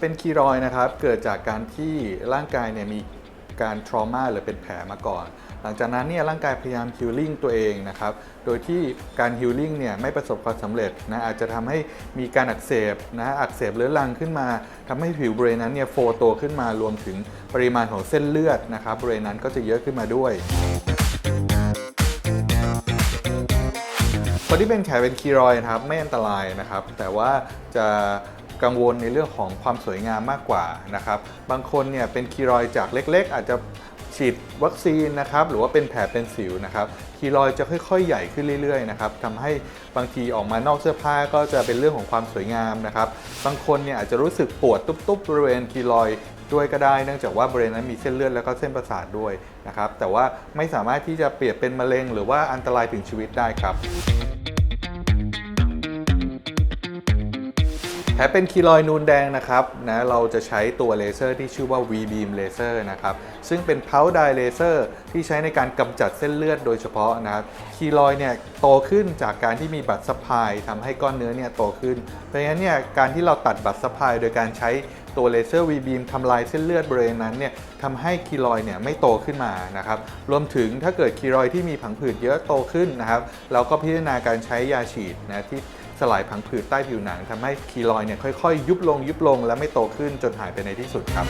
เป็นคีรอยนะครับ เกิดจากการที่ร่างกายเนี่ยมีการทรมาหรือเป็นแผลมาก่อน หลังจากนั้นเนี่ยร่างกายพยายามฮิลลิ่งตัวเองนะครับ โดยที่การฮิลลิ่งเนี่ยไม่ประสบความสำเร็จนะอาจจะทำให้มีการอักเสบนะอักเสบเรื้อรังขึ้นมาทำให้ผิวบริเวณนั้นเนี่ยโฟโตขึ้นมารวมถึงปริมาณของเส้นเลือดนะครับบริเวณนั้นก็จะเยอะขึ้นมาด้วยคนที่เป็นแขนเป็นคีรอยนะครับไม่อันตรายนะครับ แต่ว่าจะ กังวลในเรื่องของความสวยงามมากกว่านะครับบางคนเนี่ยเป็นคีรอยจากเล็ก ๆ อาจจะฉีดวัคซีนนะครับหรือว่าเป็นแผลเป็นสิวนะครับคีรอยจะค่อย ๆ ใหญ่ขึ้นเรื่อยๆนะครับทำให้บางทีออกมานอกเสื้อผ้าก็จะเป็นเรื่องของความสวยงามนะครับบางคนเนี่ยอาจจะรู้สึกปวดตุ๊บๆบริเวณคีรอยด์ด้วยก็ได้เนื่องจากว่าบริเวณนั้นมีเส้นเลือดแล้วก็เส้นประสาทด้วยนะครับแต่ว่าไม่สามารถที่จะเปรียบเป็นมะเร็ง หรือว่าอันตรายถึงชีวิตได้ครับ แผลเป็นคีรอยนูนแดงนะครับนะเราจะใช้ตัวเลเซอร์ที่ชื่อว่า V-beam laser นะครับซึ่งเป็นเพา dye laser ที่ใช้ในการกำจัดเส้นเลือดโดยเฉพาะนะครับคีรอยเนี่ยโตขึ้นจากการที่มีบัตรซัพายทำให้ก้อนเนื้อเนี่ยโตขึ้น เพราะฉะนั้นเนี่ยการที่เราตัดบัตรซัพายโดยการใช้ตัวเลเซอร์ V-beam ทำลายเส้นเลือดบริเวณนั้นเนี่ยทำให้คีรอยเนี่ยไม่โตขึ้นมานะครับรวมถึงถ้าเกิดคีรอยที่มีผังผืดเยอะโตขึ้นนะครับเราก็พิจารณาการใช้ยาฉีดนะที่ สลายผังผืดใต้ผิวหนังทำให้คีลอยเนี่ยค่อยๆ ยุบลงยุบลงและไม่โตขึ้นจนหายไปในที่สุดครับ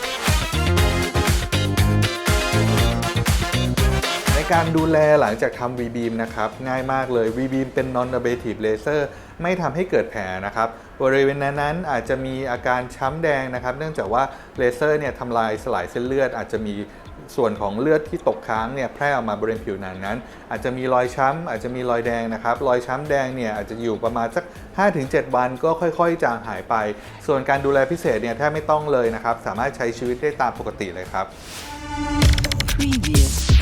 ในการดูแลหลังจากทำ V-beam นะครับ ง่ายมากเลย V-beam เป็น non-ablative laser ไม่ทำให้เกิดแผลนะครับบริเวณนั้นอาจจะมีอาการช้ำแดงนะครับ เนื่องจากว่าเลเซอร์เนี่ยทำลายสลายเส้นเลือด อาจจะมีส่วนของเลือดที่ตกค้างเนี่ยแพร่ออกมาบริเวณผิวหนังนั้น อาจจะมีรอยช้ำ อาจจะมีรอยแดงนะครับ รอยช้ำแดงเนี่ยอาจจะอยู่ประมาณสัก 5-7 วันก็ค่อยๆ จางหายไป ส่วนการดูแลพิเศษเนี่ยแทบไม่ต้องเลยนะครับ สามารถใช้ชีวิตได้ตามปกติเลยครับ Previous.